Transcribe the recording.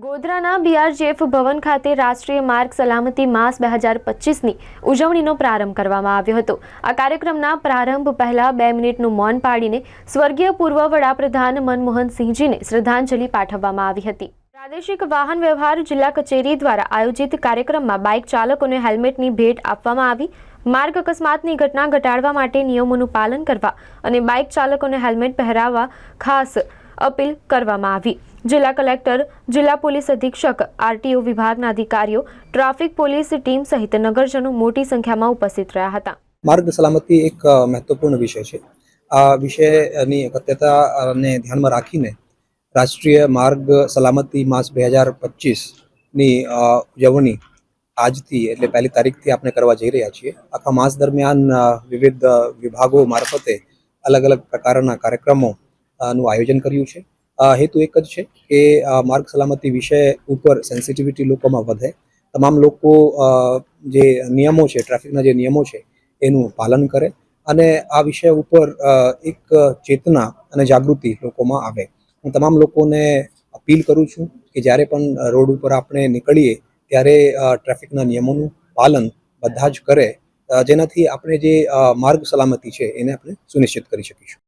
ગોધરાના બીઆરજીએફ ભવન ખાતે રાષ્ટ્રીય માર્ગ સલામતી માસ બે હજાર પચીસની ઉજવણીનો પ્રારંભ કરવામાં આવ્યો હતો. આ કાર્યક્રમના પ્રારંભ પહેલા બે મિનિટનું મૌન પાડીને સ્વર્ગીય પૂર્વ વડાપ્રધાન મનમોહન સિંહજીને શ્રદ્ધાંજલિ પાઠવવામાં આવી હતી. પ્રાદેશિક વાહન વ્યવહાર જિલ્લા કચેરી દ્વારા આયોજિત કાર્યક્રમમાં બાઇક ચાલકોને હેલ્મેટની ભેટ આપવામાં આવી, માર્ગ અકસ્માતની ઘટના ઘટાડવા માટે નિયમોનું પાલન કરવા અને બાઇક ચાલકોને હેલ્મેટ પહેરાવવા ખાસ અપીલ કરવામાં આવી. જિલ્લા કલેક્ટર, જિલ્લા પોલીસ અધિક્ષક, આરટીઓ વિભાગના અધિકારીઓ, ટ્રાફિક પોલીસ ટીમ સહિત નગરજનો મોટી સંખ્યામાં ઉપસ્થિત રહ્યા હતા. માર્ગ સલામતી એક મહત્વપૂર્ણ વિષય છે. આ વિષયની અગત્યતાને ધ્યાનમાં રાખીને રાષ્ટ્રીય માર્ગ સલામતી માસ બે હજાર પચીસની ઉજવણી આજથી એટલે પહેલી તારીખથી આપણે કરવા જઈ રહ્યા છીએ. આખા માસ દરમિયાન વિવિધ વિભાગો મારફતે અલગ અલગ પ્રકારના કાર્યક્રમો નું આયોજન કર્યું છે. હેતુ એક જ છે કે માર્ગ સલામતી વિષય ઉપર સેન્સિટિવિટી લોકોમાં વધે. તમામ લોકો જે નિયમો છે, ટ્રાફિકના જે નિયમો છે, એનું પાલન કરે અને આ વિષય ઉપર એક ચેતના અને જાગૃતિ લોકોમાં આવે. હું તમામ લોકોને અપીલ કરું છું કે જ્યારે પણ રોડ ઉપર આપણે નીકળીએ, ત્યારે ટ્રાફિકના નિયમોનું પાલન બધા જ કરે જેનાથી આપણે જે માર્ગ સલામતી છે, એને આપણે સુનિશ્ચિત કરી શકીશું.